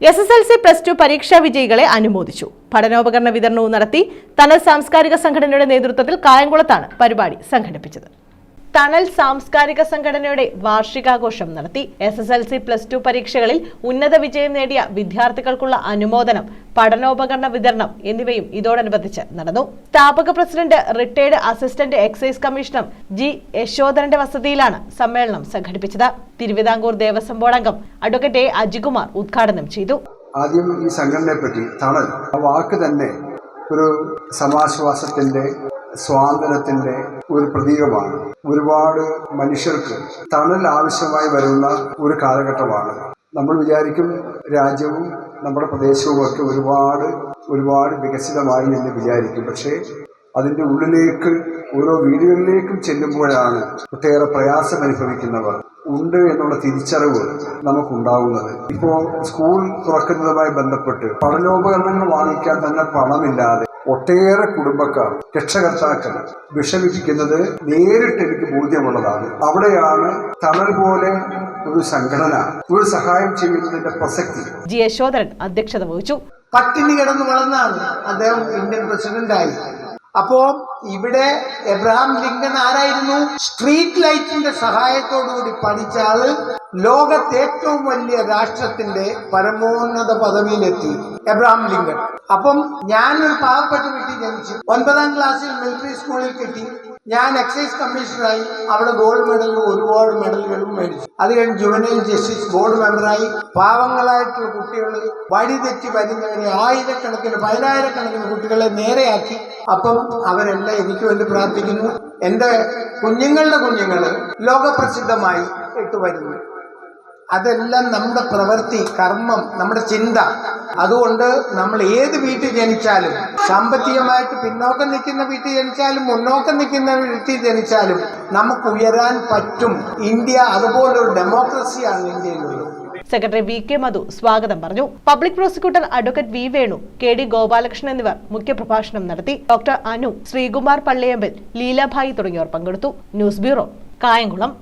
S S L C plus two പരീക്ഷാ വിജയികളെ അനുമോദിച്ചു. പഠനോപകരണ വിതരണവും നടത്തി തനൽ സാംസ്കാരിക സംഘടനയുടെ നേതൃത്വത്തിൽ കായംകുളത്താണ് പരിപാടി സംഘടിപ്പിച്ചത്. തണൽ സാംസ്കാരിക സംഘടനയുടെ വാർഷികാഘോഷം നടത്തി S S L C plus two പരീക്ഷകളിൽ ഉന്നത വിജയം നേടിയ വിദ്യാർത്ഥികൾക്കുള്ള അനുമോദനം പഠനോപകരണ വിതരണം എന്നിവയും ഇതോടനുബന്ധിച്ച് നടന്നു. സ്ഥാപക president retired assistant excise commissioner G യശോധരന്റെ വസതിയിലാണ് സമ്മേളനം സംഘടിപ്പിച്ചത്. തിരുവിതാംകൂർ ദേവസ്വം ബോർഡ് അംഗം അഡ്വക്കേറ്റ് എ അജികുമാർ ഉദ്ഘാടനം ചെയ്തു. ആദ്യം ഈ സംഘടനയെ പറ്റി തണൽ ആ വാക്ക് തന്നെ ഒരു സമാശ്വാസത്തിന്റെ സ്വാതന്ത്ര്യത്തിന്റെ ഒരു പ്രതീകമാണ്. ഒരുപാട് മനുഷ്യർക്ക് തണൽ ആവശ്യമായി വരുന്ന ഒരു കാലഘട്ടമാണ്. നമ്മൾ വിചാരിക്കും രാജ്യവും നമ്മുടെ പ്രദേശവും ഒക്കെ ഒരുപാട് ഒരുപാട് വികസിതമായി എന്ന് വിചാരിക്കും. പക്ഷേ അതിന്റെ ഉള്ളിലേക്ക് ഓരോ വീടുകളിലേക്കും ചെല്ലുമ്പോഴാണ് ഒട്ടേറെ പ്രയാസം അനുഭവിക്കുന്നവർ. ഉണ്ട് എന്നുള്ള തിരിച്ചറിവ് നമുക്കുണ്ടാകുന്നത് ഇപ്പോൾ സ്കൂൾ തുറക്കുന്നതുമായി ബന്ധപ്പെട്ട് പഠനോപകരണങ്ങൾ വാങ്ങിക്കാൻ തന്നെ പണമില്ലാതെ ഒട്ടേറെ കുടുംബക്കാർ രക്ഷകർത്താക്കൾ വിഷമിപ്പിക്കുന്നത് നേരിട്ട് എനിക്ക് ബോധ്യമുള്ളതാണ്. അവിടെയാണ് തണൽ പോലെ ഒരു സംഘടന ഒരു സഹായം ചെയ്യുന്നതിന്റെ പ്രസക്തി. ജി യശോധരൻ അധ്യക്ഷത വഹിച്ചു. പട്ടിണി കിടന്ന് വളർന്നാണ് അദ്ദേഹം ഇന്ത്യൻ പ്രസിഡന്റായി. അപ്പോ ഇവിടെ എബ്രഹാം ലിങ്കൺ ആരായിരുന്നു? സ്ട്രീറ്റ് ലൈറ്റിന്റെ സഹായത്തോടുകൂടി പഠിച്ച ആൾ ലോകത്തെ ഏറ്റവും വലിയ രാഷ്ട്രത്തിന്റെ പരമോന്നത പദവിയിലെത്തി എബ്രഹാം ലിങ്കൺ അപ്പം ഞാനൊരു പാവപ്പെട്ട വീട്ടിൽ ജനിച്ചു. ഒൻപതാം ക്ലാസ്സിൽ മിലിറ്ററി സ്കൂളിൽ കിട്ടി. ഞാൻ എക്സൈസ് കമ്മീഷണറായി അവിടെ ഗോൾഡ് മെഡലും ഒരുപാട് മെഡലുകളും മേടിച്ചു. അത് കഴിഞ്ഞ് ജുവനൈൽ ജസ്റ്റിസ് ബോർഡ് മെമ്പറായി പാവങ്ങളായിട്ടുള്ള കുട്ടികൾ വഴി തെറ്റി വരുന്നവരെ ആയിരക്കണക്കിന് പതിനായിരക്കണക്കിന് കുട്ടികളെ നേരെയാക്കി. അപ്പം അവരെല്ലാം എനിക്ക് വേണ്ടി പ്രാർത്ഥിക്കുന്നു. എന്റെ കുഞ്ഞുങ്ങളുടെ കുഞ്ഞുങ്ങൾ ലോകപ്രസിദ്ധമായി ഇട്ട് വരുന്നു. അതെല്ലാം നമ്മുടെ പ്രവൃത്തി കർമ്മം നമ്മുടെ ചിന്ത. അതുകൊണ്ട് നമ്മൾ ഏത് വീട്ടിൽ ജനിച്ചാലും സാമ്പത്തികമായിട്ട് പിന്നോക്കം നിൽക്കുന്ന വീട്ടിൽ ജനിച്ചാലും മുന്നോക്കം നിൽക്കുന്ന വീട്ടിൽ ജനിച്ചാലും നമുക്ക് ഉയരാൻ പറ്റും. ഇന്ത്യ അതുപോലൊരു ഡെമോക്രസിയാണ് ഇന്ത്യയിലുള്ളത്. സെക്രട്ടറി വി കെ മധു സ്വാഗതം പറഞ്ഞു. Public prosecutor advocate V Venu K D Gopalakrishnan എന്നിവർ മുഖ്യപ്രഭാഷണം നടത്തി. ഡോക്ടർ അനു ശ്രീകുമാർ പള്ളിയമ്പൽ ലീലാഭായി തുടങ്ങിയവർ പങ്കെടുത്തു. News bureau Kayamkulam.